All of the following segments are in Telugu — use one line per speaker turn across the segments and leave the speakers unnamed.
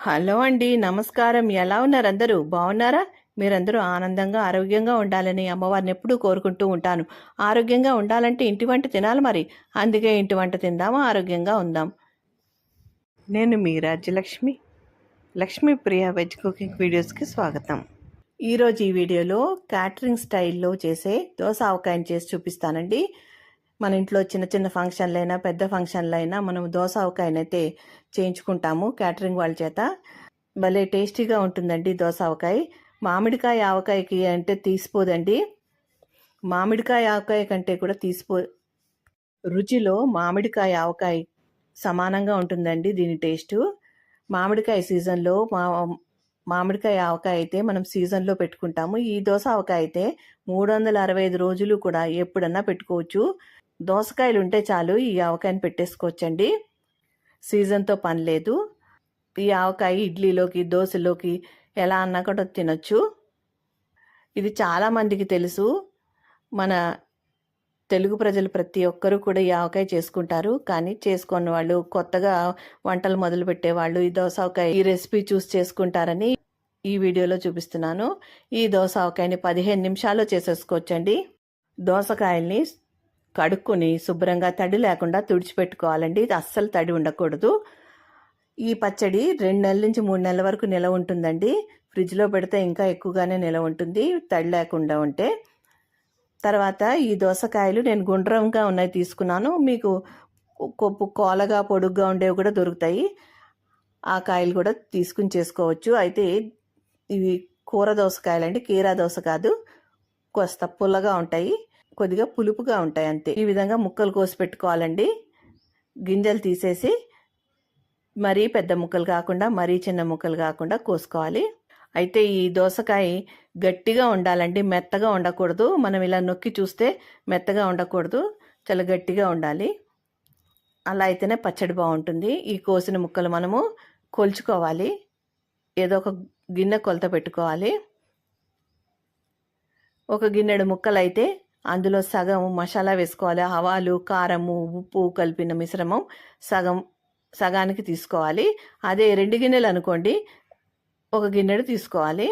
హలో అండి నమస్కారం. ఎలా ఉన్నారు అందరూ? బాగున్నారా మీరందరూ ఆనందంగా ఆరోగ్యంగా ఉండాలని అమ్మవారిని ఎప్పుడూ కోరుకుంటూ ఉంటాను. ఆరోగ్యంగా ఉండాలంటే ఇంటి వంట తినాలి మరి. అందుకే ఇంటి వంట తిందాము ఆరోగ్యంగా ఉందాం? నేను మీ రాజ్యలక్ష్మి లక్ష్మీ ప్రియ వెజ్ కుకింగ్ వీడియోస్కి స్వాగతం. ఈరోజు ఈ వీడియోలో క్యాటరింగ్ స్టైల్లో చేసే దోశ ఆవకాయని చేసి చూపిస్తానండి. మన ఇంట్లో చిన్న చిన్న ఫంక్షన్లైనా పెద్ద ఫంక్షన్లైనా మనం దోశ ఆవకాయనైతే చేయించుకుంటాము క్యాటరింగ్ వాళ్ళ చేత. భలే టేస్టీగా ఉంటుందండి దోశ ఆవకాయ. మామిడికాయ ఆవకాయకి అంటే తీసిపోదండి. మామిడికాయ ఆవకాయ కంటే కూడా తీసిపో రుచిలో మామిడికాయ ఆవకాయ సమానంగా ఉంటుందండి దీని టేస్టు. మామిడికాయ సీజన్లో మా మామిడికాయ ఆవకాయ అయితే మనం సీజన్లో పెట్టుకుంటాము. ఈ దోశ ఆవకాయ అయితే మూడు వందల అరవై ఐదు రోజులు కూడా ఎప్పుడన్నా పెట్టుకోవచ్చు. దోసకాయలు ఉంటే చాలు ఈ ఆవకాయని పెట్టేసుకోవచ్చండి. సీజన్తో పని లేదు. ఈ ఆవకాయ ఇడ్లీలోకి దోశలోకి ఎలా అన్నా కూడా తినొచ్చు. ఇది చాలామందికి తెలుసు. మన తెలుగు ప్రజలు ప్రతి ఒక్కరూ కూడా ఈ ఆవకాయ చేసుకుంటారు. కానీ చేసుకున్న వాళ్ళు కొత్తగా వంటలు మొదలు పెట్టేవాళ్ళు ఈ దోసావకాయ ఈ రెసిపీ చూసి చేసుకుంటారని ఈ వీడియోలో చూపిస్తున్నాను. ఈ దోసావకాయని పదిహేను నిమిషాల్లో చేసేసుకోవచ్చండి. దోసకాయల్ని కడుక్కొని శుభ్రంగా తడి లేకుండా తుడిచిపెట్టుకోవాలండి. ఇది అస్సలు తడి ఉండకూడదు. ఈ పచ్చడి రెండు నెలల నుంచి మూడు నెలల వరకు నిలవ ఉంటుందండి. ఫ్రిడ్జ్లో పెడితే ఇంకా ఎక్కువగానే నిలవ ఉంటుంది. తడి లేకుండా ఉంటే. తర్వాత ఈ దోసకాయలు నేను గుండ్రంగా ఉన్నాయి తీసుకున్నాను. మీకు కొప్పు కోలగా పొడుగ్గా ఉండేవి కూడా దొరుకుతాయి. ఆ కాయలు కూడా తీసుకుని చేసుకోవచ్చు. అయితే ఇవి కూర దోసకాయలు అంటే కీరా దోస కాదు. కొస్త పుల్లగా ఉంటాయి. కొద్దిగా పులుపుగా ఉంటాయి అంతే. ఈ విధంగా ముక్కలు కోసి పెట్టుకోవాలండి. గింజలు తీసేసి మరీ పెద్ద ముక్కలు కాకుండా మరీ చిన్న ముక్కలు కాకుండా కోసుకోవాలి. అయితే ఈ దోసకాయ గట్టిగా ఉండాలండి. మెత్తగా ఉండకూడదు. మనం ఇలా నొక్కి చూస్తే మెత్తగా ఉండకూడదు. చాలా గట్టిగా ఉండాలి. అలా అయితేనే పచ్చడి బాగుంటుంది. ఈ కోసిన ముక్కలు మనము కొలుచుకోవాలి. ఏదో ఒక గిన్నె కొలత పెట్టుకోవాలి. ఒక గిన్నెడు ముక్కలు అయితే అందులో సగం మసాలా వేసుకోవాలి. ఆవాలు కారము ఉప్పు కలిపిన మిశ్రమం సగం సగానికి తీసుకోవాలి. అదే రెండు గిన్నెలు అనుకోండి. ఒక గిన్నెడు తీసుకోవాలి.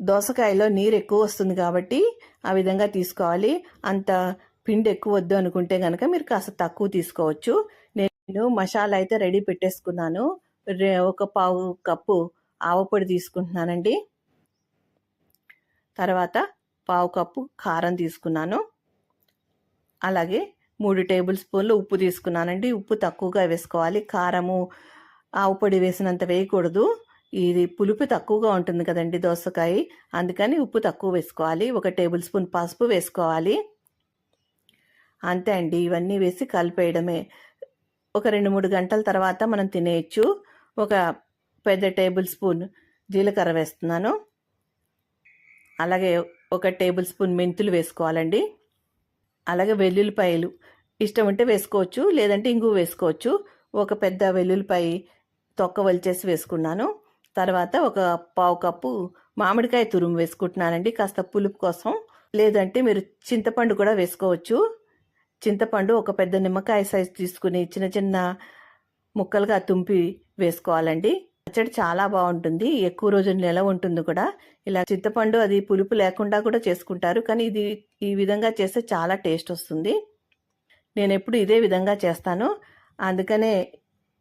దోసకాయలో నీరు ఎక్కువ వస్తుంది కాబట్టి ఆ విధంగా తీసుకోవాలి. అంత పిండి ఎక్కువ వద్దు అనుకుంటే కనుక మీరు కాస్త తక్కువ తీసుకోవచ్చు. నేను మసాలా అయితే రెడీ పెట్టేసుకున్నాను. ఒక పావు కప్పు ఆవపొడి తీసుకుంటున్నానండి. తర్వాత పావు కప్పు కారం తీసుకున్నాను. అలాగే మూడు టేబుల్ స్పూన్లు ఉప్పు తీసుకున్నానండి. ఉప్పు తక్కువగా వేసుకోవాలి. కారము ఆవు పొడి వేసినంత వేయకూడదు. ఇది పులుపు తక్కువగా ఉంటుంది కదండి దోసకాయ. అందుకని ఉప్పు తక్కువ వేసుకోవాలి. ఒక టేబుల్ స్పూన్ పసుపు వేసుకోవాలి. అంతే అండి. ఇవన్నీ వేసి కలిపేయడమే. ఒక రెండు మూడు గంటల తర్వాత మనం తినేయచ్చు. ఒక పెద్ద టేబుల్ స్పూన్ జీలకర్ర వేస్తున్నాను. అలాగే ఒక టేబుల్ స్పూన్ మెంతులు వేసుకోవాలండి. అలాగే వెల్లుల్లిపాయలు ఇష్టం ఉంటే వేసుకోవచ్చు లేదంటే ఇంగు వేసుకోవచ్చు. ఒక పెద్ద వెల్లుల్లిపాయ తొక్క వలిచేసి వేసుకున్నాను. తర్వాత ఒక పావు కప్పు మామిడికాయ తురుము వేసుకుంటున్నానండి. కాస్త పులుపు కోసం. లేదంటే మీరు చింతపండు కూడా వేసుకోవచ్చు. చింతపండు ఒక పెద్ద నిమ్మకాయ సైజ్ తీసుకుని చిన్న చిన్న ముక్కలుగా తుంపి వేసుకోవాలండి. పచ్చడి చాలా బాగుంటుంది. ఎక్కువ రోజులు నెల ఉంటుంది కూడా. ఇలా చింతపండు అది పులుపు లేకుండా కూడా చేసుకుంటారు. కానీ ఇది ఈ విధంగా చేస్తే చాలా టేస్ట్ వస్తుంది. నేను ఎప్పుడు ఇదే విధంగా చేస్తాను. అందుకనే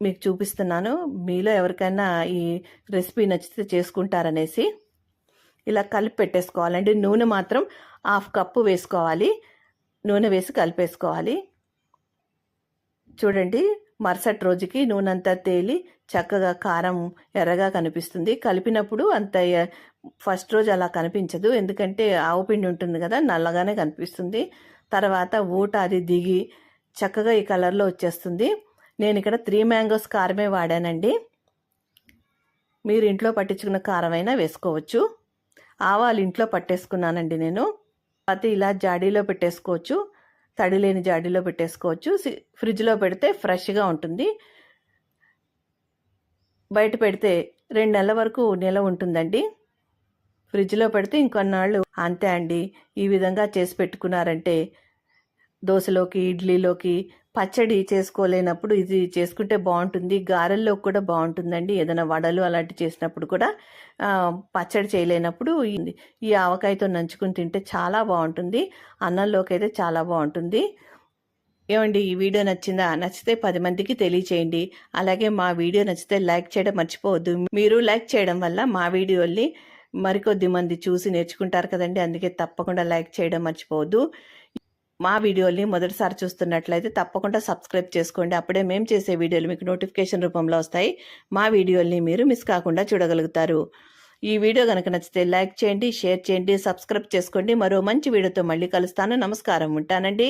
మీకు చూపిస్తున్నాను. మీలో ఎవరికైనా ఈ రెసిపీ నచ్చితే చేసుకుంటారనేసి. ఇలా కలిపి పెట్టేసుకోవాలండి నూనె మాత్రం హాఫ్ కప్పు వేసుకోవాలి. నూనె వేసి కలిపేసుకోవాలి. చూడండి. మరుసటి రోజుకి నూనె అంతా తేలి చక్కగా కారం ఎర్రగా కనిపిస్తుంది. కలిపినప్పుడు అంత ఫస్ట్ రోజు అలా కనిపించదు. ఎందుకంటే ఆవు పిండి ఉంటుంది కదా నల్లగానే కనిపిస్తుంది. తర్వాత ఊట అది దిగి చక్కగా ఈ కలర్లో వచ్చేస్తుంది. నేను ఇక్కడ త్రీ మ్యాంగోస్ కారమే వాడానండి. మీరు ఇంట్లో పట్టించుకున్న కారమైనా వేసుకోవచ్చు. ఆవాలు ఇంట్లో పట్టేసుకున్నానండి నేను. తర్వాత ఇలా జాడీలో పెట్టేసుకోవచ్చు. తడి లేని జాడీలో పెట్టేసుకోవచ్చు. ఫ్రిడ్జ్లో పెడితే ఫ్రెష్గా ఉంటుంది. బయట పెడితే రెండు నెలల వరకు నిల ఉంటుందండి. ఫ్రిడ్జ్లో పెడితే ఇంకొన్నాళ్ళు. అంతే అండి. ఈ విధంగా చేసి పెట్టుకున్నారంటే దోశలోకి ఇడ్లీలోకి పచ్చడి చేసుకోలేనప్పుడు ఇది చేసుకుంటే బాగుంటుంది. గారెల్లో కూడా బాగుంటుందండి. ఏదైనా వడలు అలాంటి చేసినప్పుడు కూడా పచ్చడి చేయలేనప్పుడు ఈ ఆవకాయతో నంచుకుని తింటే చాలా బాగుంటుంది. అన్నంలోకి అయితే చాలా బాగుంటుంది. ఏమండి ఈ వీడియో నచ్చిందా? నచ్చితే పది మందికి తెలియచేయండి. అలాగే మా వీడియో నచ్చితే లైక్ చేయడం మర్చిపోవద్దు. మీరు లైక్ చేయడం వల్ల మా వీడియోల్ని మరికొద్ది మంది చూసి నేర్చుకుంటారు కదండి. అందుకే తప్పకుండా లైక్ చేయడం మర్చిపోవద్దు. మా వీడియోల్ని మొదటిసారి చూస్తున్నట్లయితే తప్పకుండా సబ్స్క్రైబ్ చేసుకోండి. అప్పుడే మేము చేసే వీడియోలు మీకు నోటిఫికేషన్ రూపంలో వస్తాయి. మా వీడియోల్ని మీరు మిస్ కాకుండా చూడగలుగుతారు. ఈ వీడియో కనుక నచ్చితే లైక్ చేయండి షేర్ చేయండి సబ్స్క్రైబ్ చేసుకోండి. మరో మంచి వీడియోతో మళ్ళీ కలుస్తాను. నమస్కారం. ఉంటానండి.